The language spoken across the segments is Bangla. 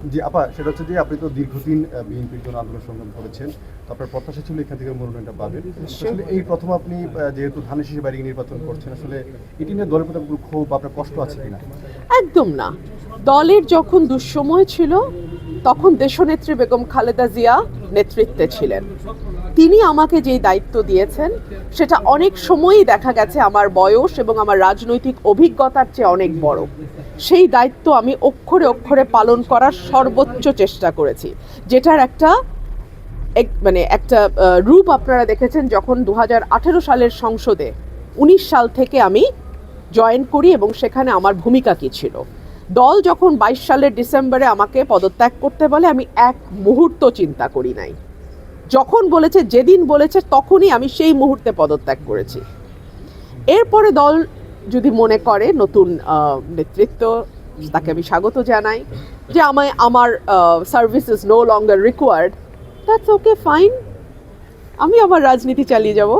জি আপা সেটা হচ্ছে যে আপনি তো দীর্ঘদিন বিএনপির জন্য আন্দোলন সংগ্রাম করেছেন। আপনার প্রত্যাশা ছিল এখান থেকে মনোনয়নটা পাবেন আসলে এই প্রথম আপনি যেহেতু ধানের বাড়ি নির্বাচন করছেন আসলে এটি নিয়ে দলের প্রতি ক্ষোভ আপনার কষ্ট আছে কিনা? একদম না। দলের যখন দুঃসময় ছিল তখন দেশনেত্রী বেগম খালেদা জিয়া নেতৃত্বে ছিলেন। তিনি আমাকে যেই দায়িত্ব দিয়েছেন সেটা অনেক সময়ই দেখা গেছে আমার বয়স এবং আমার রাজনৈতিক অভিজ্ঞতার চেয়ে অনেক বড়। সেই দায়িত্ব আমি অক্ষরে অক্ষরে পালন করার সর্বোচ্চ চেষ্টা করেছি। যেটার একটা এক- মানে একটা রূপ আপনারা দেখেছেন যখন দু হাজার আঠেরো সালের সংসদে উনিশ সাল থেকে আমি জয়েন করি এবং সেখানে আমার ভূমিকা কী ছিল। দল যখন বাইশ সালের ডিসেম্বরে আমাকে পদত্যাগ করতে বলে, আমি এক মুহূর্ত চিন্তা করি নাই। যখন বলেছে, যেদিন বলেছে, তখনই আমি সেই মুহূর্তে পদত্যাগ করেছি। এরপরে দল যদি মনে করে নতুন নেতৃত্ব, তাকে আমি স্বাগত জানাই, যে আমায়, আমার service is no longer required that's okay fine আমি আবার রাজনীতি চালিয়ে যাব।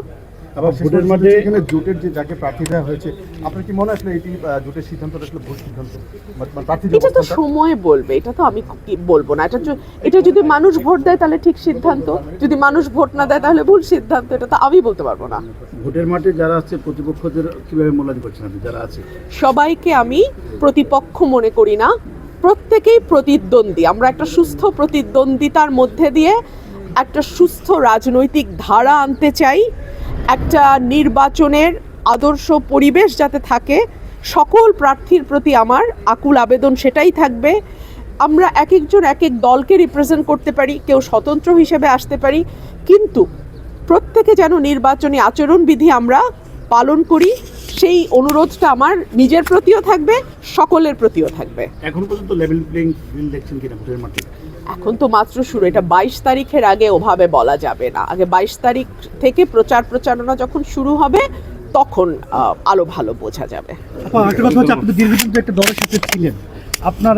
আবার ভোটের মাঠে এখানে জোটের যে যাকে প্রার্থী দেওয়া হয়েছে আপনার কি মনে আসলে এটি জোটের সিদ্ধান্তটা আসলে ভুল সিদ্ধান্ত? এটা তো সময় বলবে এটা তো আমি বলব না এটা এটা যদি মানুষ ভোট দেয় তাহলে ঠিক সিদ্ধান্ত যদি মানুষ ভোট না দেয় তাহলে ভুল সিদ্ধান্ত এটা তো আমি বলতে পারব না। ভোটের মাঠে যারা আছে প্রতিপক্ষদের কীভাবে মূল্যায়ন করছেন আপনি যারা আছে? সবাইকে আমি প্রতিপক্ষ মনে করি না প্রত্যেকেই প্রতিদ্বন্দ্বী। আমরা একটা সুস্থ প্রতিদ্বন্দ্বিতার মধ্যে দিয়ে একটা সুস্থ রাজনৈতিক ধারা আনতে চাই একটা নির্বাচনের আদর্শ পরিবেশ যাতে থাকে, সকল প্রার্থীর প্রতি আমার আকুল আবেদন সেটাই থাকবে। আমরা এক একজন এক এক দলকে রিপ্রেজেন্ট করতে পারি, কেউ স্বতন্ত্র হিসেবে আসতে পারি, কিন্তু প্রত্যেকে যেন নির্বাচনী আচরণবিধি আমরা পালন করি সেই অনুরোধটা আমার নিজের প্রতিও থাকবে সকলের প্রতিও থাকবে। এখন পর্যন্ত লেভেল প্লেইং ফিল্ড দেখছেন কিনা ভোটের মাঠে? এখন তো মাত্র শুরু এটা বাইশ তারিখের আগে ওভাবে বলা যাবে না। আগে বাইশ তারিখ থেকে প্রচার প্রচারণা যখন শুরু হবে তখন আলো ভালো বোঝা যাবে। একটা কথা হচ্ছে আপনি দীর্ঘদিন একটা দলের সাথে ছিলেন আপনার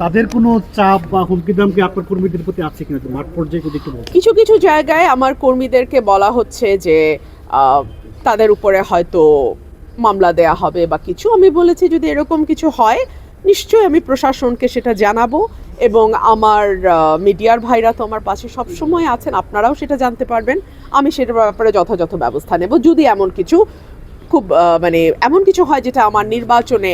তাদের কোনো চাপ বা হুমকি দামকি আপনার কর্মীদের প্রতি আছে কিনা? মাঠ পর্যায়ে যদি একটু কিছু কিছু জায়গায় আমার কর্মীদেরকে বলা হচ্ছে যে তাদের উপরে হয়তো মামলা দেয়া হবে বা কিছু। আমি বলেছি যদি এরকম কিছু হয়, নিশ্চয়ই আমি প্রশাসনকে সেটা জানাব এবং আমার মিডিয়ার ভাইরা তো আমার পাশে সবসময় আছেন, আপনারাও সেটা জানতে পারবেন। আমি সেটার ব্যাপারে যথাযথ ব্যবস্থা নেব। যদি এমন কিছু খুব মানে এমন কিছু হয় যেটা আমার নির্বাচনে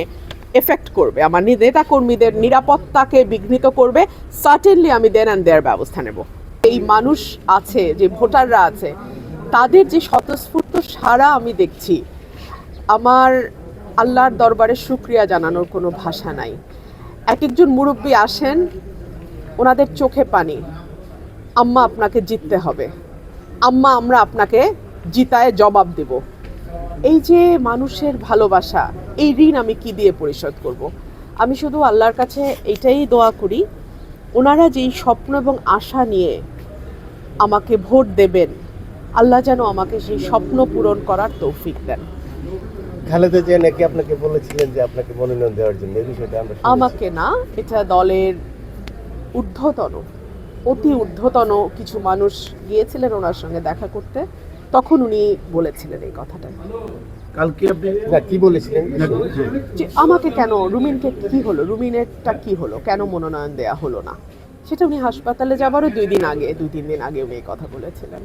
এফেক্ট করবে, আমার নেতা কর্মীদের নিরাপত্তাকে বিঘ্নিত করবে সার্টেনলি আমি দেন অ্যান্ড দেয়ার ব্যবস্থা নেব। এই মানুষ আছে, যে ভোটাররা আছে, তাদের যে স্বতঃস্ফূর্ত সারা আমি দেখছি আমার আল্লাহর দরবারে শুক্রিয়া জানানোর কোনো ভাষা নাই। এক একজন মুরব্বী আসেন, ওনাদের চোখে পানি। আম্মা আপনাকে জিততে হবে। আম্মা, আমরা আপনাকে জিতায় জবাব দেব। এই যে মানুষের ভালোবাসা, এই ঋণ আমি কি দিয়ে পরিশোধ করব। আমি শুধু আল্লাহর কাছে এইটাই দোয়া করি, ওনারা যেই স্বপ্ন এবং আশা নিয়ে আমাকে ভোট দেবেন, আল্লাহ যেন আমাকে সেই স্বপ্ন পূরণ করার তৌফিক দেন। খালেদা জিয়া নাকি আপনাকে বলেছিলেন যে আপনাকে মনোনয়ন দেওয়ার জন্য? এই বিষয়টা আমরা আমাকে না এটা দলের ঊর্ধ্বতন অতি ঊর্ধ্বতন কিছু মানুষ গিয়েছিলেন ওনার সঙ্গে দেখা করতে। তখন উনি বলেছিলেন এই কথাটা। কালকে আপনি কি বলেছিলেন? যে আমাকে কেন রুমিনকে কি হলো? রুমিনেরটা কি হলো? কেন মনোনয়ন দেয়া হলো না? সেটা উনি হাসপাতালে যাবারও দুই দিন আগে দুই তিন দিন আগে উনি এই কথা বলেছিলেন।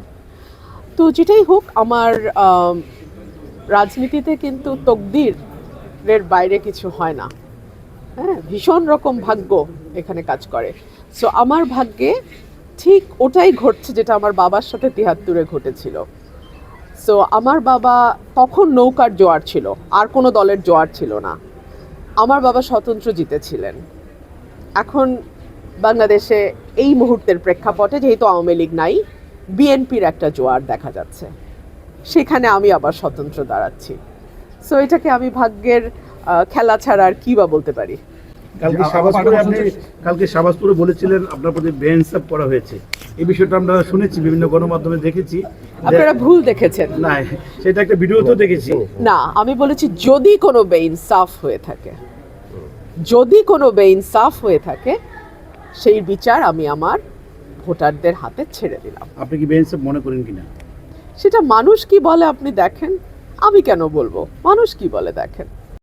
তো যেটাই হোক আমার আম, রাজনীতিতে কিন্তু তকদিরের বাইরে কিছু হয় না। হ্যাঁ ভীষণ রকম ভাগ্য এখানে কাজ করে। সো আমার ভাগ্যে ঠিক ওটাই ঘটছে যেটা আমার বাবার সাথে তিহাত্তরে ঘটেছিল। সো আমার বাবা তখন নৌকার জোয়ার ছিল, আর কোনো দলের জোয়ার ছিল না। আমার বাবা স্বতন্ত্র জিতেছিলেন। এখন বাংলাদেশে এই মুহূর্তের প্রেক্ষাপটে যেহেতু আওয়ামী লীগ নাই, বিএনপির একটা জোয়ার দেখা যাচ্ছে। সেখানে আমি আবার স্বতন্ত্র দাঁড়াচ্ছি। সো এটাকে আমি ভাগ্যের আহ, খেলা ছাড়া আর কী বা বলতে পারি? কালকে যে শাহবাজপুরে আপনি কালকে শাহবাজপুরে বলেছিলেন আপনার প্রতি বেঞ্চ আপ করা হয়েছে। এই বিষয়টা আমরা শুনেছি বিভিন্ন গণমাধ্যমে দেখেছি। আপনারা ভুল দেখেছেন। না সেটা একটা ভিডিওতেও দেখেছি। না আমি বলেছি যদি কোনো বেইনসাফ হয়ে থাকে যদি কোনো বেইনসাফ হয়ে থাকে সেই বিচার আমি আমার ভোটারদের হাতে ছেড়ে দিলাম। আপনি কি বেঞ্চ মনে করেন কিনা? সেটা মানুষ কি বলে আপনি দেখেন? আমি কেন বলব? মানুষ কি বলে দেখেন?